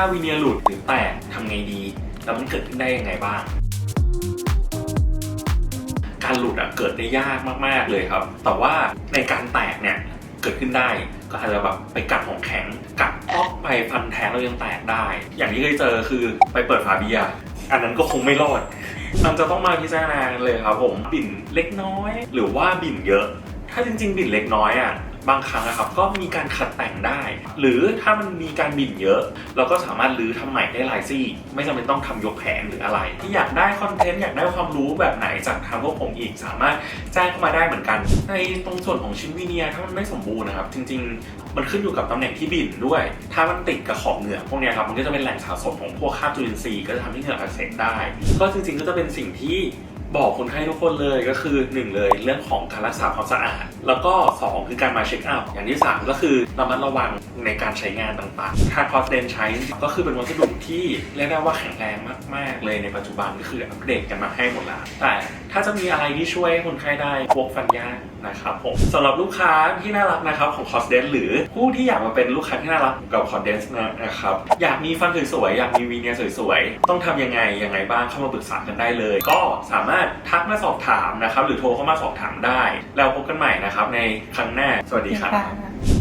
ถ้าวีเนียร์หลุดหรือแตกทำไงดี แล้วมันเกิดขึ้นได้ยังไงบ้างการหลุดอะเกิดได้ยากมากๆเลยครับ แต่ว่าในการแตกเนี่ยเกิดขึ้นได้ก็อาจจะแบบไปกัดของแข็งกัดออกไปฟันแทงแล้วยังแตกได้ อย่างที่เคยเจอคือไปเปิดฝาเบียร์อันนั้นก็คงไม่รอดมันจะต้องมาพิจารณากันเลยครับผม บิ่นเล็กน้อย หรือว่าบิ่นเยอะ ถ้าจริง ๆ บิ่นเล็กน้อยอะ บางครั้งนะครับก็มีการขัดแต่งได้ หรือถ้ามันมีการบิ่นเยอะ เราก็สามารถรื้อทำใหม่ได้หลายซี่ ไม่จำเป็นต้องทำยกแผงหรืออะไร ที่อยากได้คอนเทนต์อยากได้ความรู้แบบไหนจากทางพวกผมอีกสามารถแจ้งเข้ามาได้เหมือนกัน ในตรงส่วนของชิ้นวิเนียถ้ามันไม่สมบูรณ์นะครับ จริง ๆ มันขึ้นอยู่กับตำแหน่งที่บิ่นด้วย ถ้ามันติดกับขอบเหงือกพวกนี้ครับมันก็จะเป็นแหล่งสะสมของพวกคราบจุลินทรีย์ก็จะทำให้เหงือกอักเสบได้ ก็จริงๆก็จะเป็นสิ่งที่ บอกคนไข้ทุกคนเลยก็คือ 1 เลยเรื่องของการรักษาความสะอาด แล้วก็ 2 คือการมาเช็คอัพอย่างที่ 3 ก็คือระมัดระวังในการใช้งานต่างๆ ถ้าคอสเดนใช้ก็คือเป็นวัสดุที่เรียกได้ว่าแข็งแรงมาก ๆ เลยในปัจจุบันก็คืออัปเดตกันมาให้หมดแล้วแต่ถ้าจะมีอะไรที่ช่วยคนไข้ได้พวกฟันยากนะครับผมสำหรับลูกค้าที่น่ารักนะครับของคอสเดนหรือผู้ที่อยากมาเป็นลูกค้าที่น่ารักกับคอสเดนนะครับอยากมีฟันสวยๆอยากมีวีเนียสวยๆต้องทำยังไงยังไงบ้างเข้ามาปรึกษากันได้เลย ก็สามารถทักมาสอบถามนะครับ หรือโทรเข้ามาสอบถามได้ แล้วพบกันใหม่นะครับในครั้งหน้า สวัสดีครับ